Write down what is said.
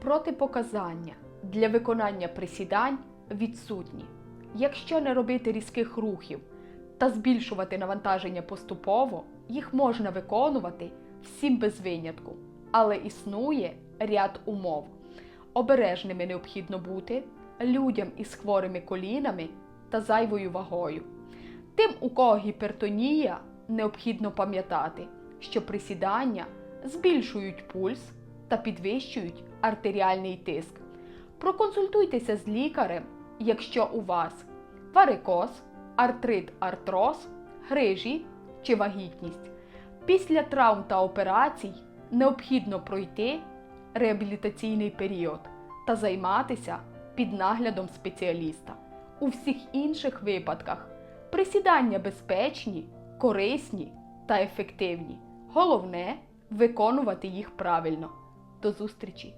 Протипоказання для виконання присідань відсутні. Якщо не робити різких рухів та збільшувати навантаження поступово, їх можна виконувати всім без винятку, але існує ряд умов. Обережними необхідно бути людям із хворими колінами та зайвою вагою. Тим, у кого гіпертонія, необхідно пам'ятати, що присідання збільшують пульс та підвищують артеріальний тиск. Проконсультуйтеся з лікарем, якщо у вас варикоз, артрит, артроз, грижі чи вагітність. Після травм та операцій необхідно пройти реабілітаційний період та займатися під наглядом спеціаліста. У всіх інших випадках присідання безпечні, корисні та ефективні. Головне виконувати їх правильно. До зустрічі!